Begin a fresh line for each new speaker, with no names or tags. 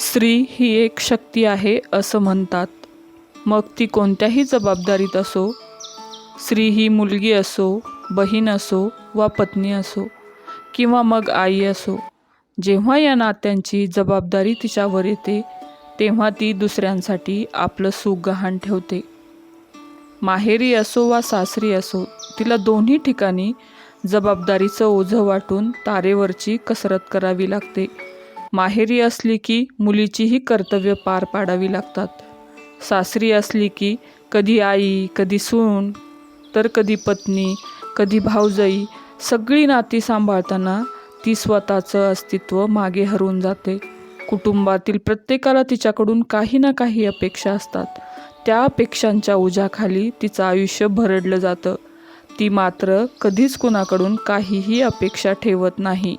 स्त्री ही एक शक्ती आहे असं म्हणतात. मग ती कोणत्याही जबाबदारीत असो स्त्री ही मुलगी असो बहीण असो वा पत्नी असो किंवा मग आई असो जेव्हा या नात्यांची जबाबदारी तिच्यावर येते तेव्हा ती दुसऱ्यांसाठी आपलं सुख गहाण ठेवते. माहेरी असो वा सासरी असो तिला दोन्ही ठिकाणी जबाबदारीचं ओझं वाटून तारेवरची कसरत करावी लागते. माहेरी असली की मुलीचीही कर्तव्य पार पाडावी लागतात. सासरी असली की कधी आई कधी सून तर कधी पत्नी कधी भाऊजाई सगळी नाती सांभाळताना ती स्वतःचं अस्तित्व मागे हरवून जाते. कुटुंबातील प्रत्येकाला तिच्याकडून काही ना काही अपेक्षा असतात. त्या अपेक्षांच्या ओझ्याखाली तिचं आयुष्य भरडलं जातं. ती मात्र कधीच कुणाकडून काहीही अपेक्षा ठेवत नाही.